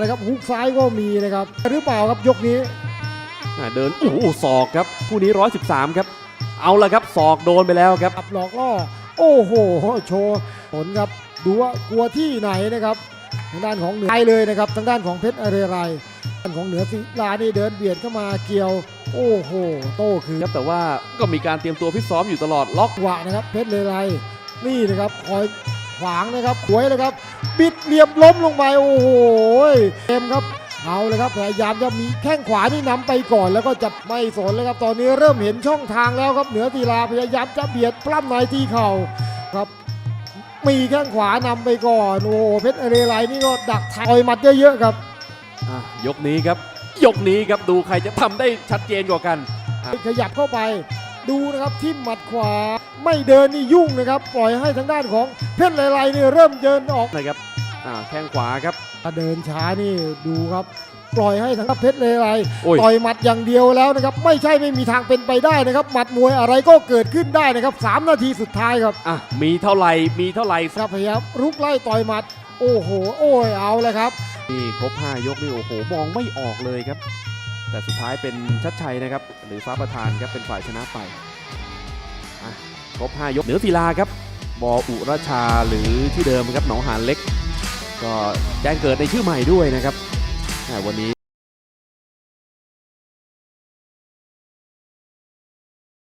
นะครับฮุกซ้ายก็มีนะครับ หรือเปล่าครับยกนี้อ่าเดินโอ้โหศอกครับคู่นี้ 113 ครับ เอาละครับศอกโดนไปแล้วครับขับหลอกล่อโอ้โหโชว์ผลครับดูว่ากลัวที่ไหนนะครับทางด้านของเหนือไปเลยนะครับทางด้านของเพชรอเรไรด้านของเหนือศิลานี่เดินเบียดเข้ามาเกี่ยว โอ้โหโต้คือครับแต่ว่าก็มีการเตรียมตัวฟิตซ้อมอยู่ตลอดล็อกจังหวะนะครับเพชรเรไรนี่นะครับคอย ขวางนะครับขวยเลยครับ บิดเหลี่ยมล้มลงไปโอ้โหเกมครับเอาเลยครับพยายามจะมีแข้งขวานี่นำไปก่อนแล้วก็จะไม่สนเลยครับ ตอนนี้เริ่มเห็นช่องทางแล้วครับเหนือตีลาพยายามจะเบียดปล้ำในที่เข่าครับมีแข้งขวานำไปก่อนโอ้โหเพชรเรไรนี่ก็ดักทอยหมัดเยอะๆครับอะยกนี้ครับ ยกนี้ครับดูใครจะทำได้ชัดเจนกว่ากัน ขยับเข้าไป ดูนะครับที่หมัดขวา ไม่เดินนี่ยุ่งนะครับ ปล่อยให้ทางด้านของเพชรไรๆนี่เริ่มเดินออกนะครับอ่าแข้งขวาครับเดินช้านี่ดูครับ ปล่อยให้ทางด้านเพชรไรโอ้ย ๆต่อยหมัดอย่างเดียวแล้วนะครับ ไม่ใช่ไม่มีทางเป็นไปได้นะครับ หมัดมวยอะไรก็เกิดขึ้นได้นะครับสามนาทีสุดท้ายครับ อะมีเท่าไหร่มีเท่าไหร่ครับพยายามรุกไล่ต่อยหมัด โอ้โห โอ้ยเอาเลยครับ นี่ครบ 5 ยกนี่โอ้โห มองไม่ออกเลยครับ แต่สุดท้ายเป็นชัดชัยนะครับ หรือฟ้าประธานครับเป็นฝ่ายชนะไปครบ 5 ยกเหนือศิลาครับบออุราชาหรือที่เดิมครับหนองหานเล็ก ก็แจ้งเกิดในชื่อใหม่ด้วยนะครับวันนี้